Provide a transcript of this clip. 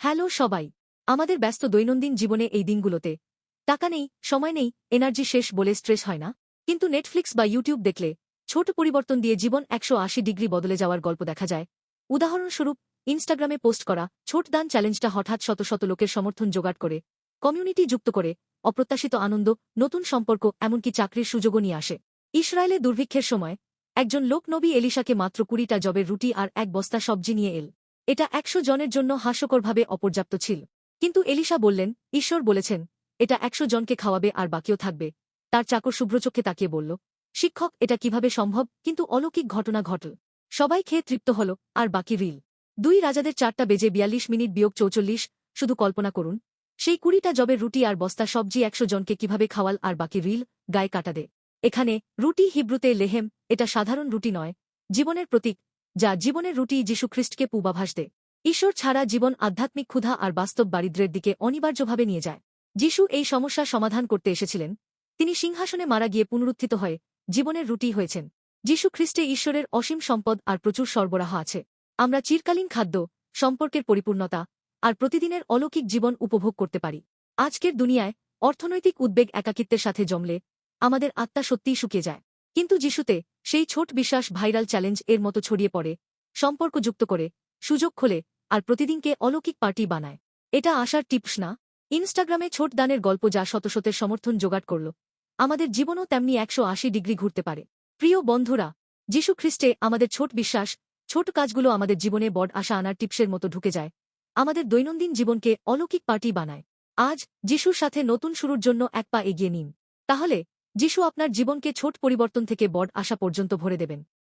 Hello সবাই, আমাদের ব্যস্ত দৈনন্দিন জীবনে এই দিনগুলোতে। টাকা নেই, সময় নেই, এনার্জি শেষ বলে স্ট্রেস হয় না। কিন্তু নেটফ্লিক্স বা ইউটিউব দেখলে ছোট পরিবর্তন দিয়ে জীবন একশো আশি ডিগ্রি বদলে যাওয়ার গল্প দেখা যায়। উদাহরণস্বরূপ ইনস্টাগ্রামে পোস্ট করা ছোট দান চ্যালেঞ্জটা হঠাৎ শত শত লোকের সমর্থন জোগাড় করে, কমিউনিটি যুক্ত করে, অপ্রত্যাশিত আনন্দ, নতুন সম্পর্ক, এমনকি চাকরির সুযোগও নিয়ে আসে। ইসরায়েলে দুর্ভিক্ষের সময় একজন লোক নবী এলিশাকে মাত্র কুড়িটা জবের রুটি আর এক বস্তা সবজি নিয়ে এল। এটা একশো জনের জন্য হাস্যকরভাবে অপর্যাপ্ত ছিল। কিন্তু এলিশা বললেন, ঈশ্বর বলেছেন, এটা একশো জনকে খাওয়াবে আর বাকিও থাকবে। তার চাকর শুভ্রচক্ষে তাকিয়ে বলল, শিক্ষক, এটা কীভাবে সম্ভব? কিন্তু অলৌকিক ঘটনা ঘটল। সবাই খেয়ে তৃপ্ত হল, আর বাকি রিল। দুই রাজাদের চারটা বেজে বিয়াল্লিশ মিনিট বিয়োগ চৌচল্লিশ, শুধু কল্পনা করুন। সেই কুড়িটা জবের রুটি আর বস্তা সবজি একশো জনকে কীভাবে খাওয়াল আর বাকি রিল, গায়ে কাটা দে। এখানে রুটি হিব্রুতে লেহেম, এটা সাধারণ রুটি নয়। জীবনের প্রতীক যা জীবনের রুটি যীশুখ্রিস্টকে পূবাভাস দেয়। ঈশ্বর ছাড়া জীবন আধ্যাত্মিক ক্ষুধা আর বাস্তব দারিদ্র্যের দিকে অনিবার্যভাবে নিয়ে যায়। যিশু এই সমস্যার সমাধান করতে এসেছিলেন। তিনি সিংহাসনে মারা গিয়ে পুনরুত্থিত হয়ে জীবনের রুটি হয়েছেন। যীশু খ্রিস্টে ঈশ্বরের অসীম সম্পদ আর প্রচুর সরবরাহ আছে। আমরা চিরকালীন খাদ্য, সম্পর্কের পরিপূর্ণতা আর প্রতিদিনের অলৌকিক জীবন উপভোগ করতে পারি। আজকের দুনিয়ায় অর্থনৈতিক উদ্বেগ একাকিত্বের সাথে জমলে আমাদের আত্মা সত্যিই শুকিয়ে যায়। কিন্তু যিশুতে সেই ছোট বিশ্বাস ভাইরাল চ্যালেঞ্জ এর মতো ছড়িয়ে পড়ে সম্পর্ক যুক্ত করে, সুযোগ খোলে, আর প্রতিদিনকে অলৌকিক পার্টি বানায়। এটা আসার টিপস না? ইনস্টাগ্রামে ছোট দানের গল্প যা শত শতের সমর্থন জোগাড় করল। আমাদের জীবনও তেমনি একশো আশি ডিগ্রি ঘুরতে পারে। প্রিয় বন্ধুরা, যীশু খ্রিস্টে আমাদের ছোট বিশ্বাস, ছোট কাজগুলো আমাদের জীবনে বড় আশা আনার টিপসের মতো ঢুকে যায়। আমাদের দৈনন্দিন জীবনকে অলৌকিক পার্টি বানায়। আজ যিশুর সাথে নতুন শুরুর জন্য এক পা এগিয়ে নিন। তাহলে যিশু আপনার জীবনকে ছোট পরিবর্তন থেকে বড় আশা পর্যন্ত ভরে দেবেন।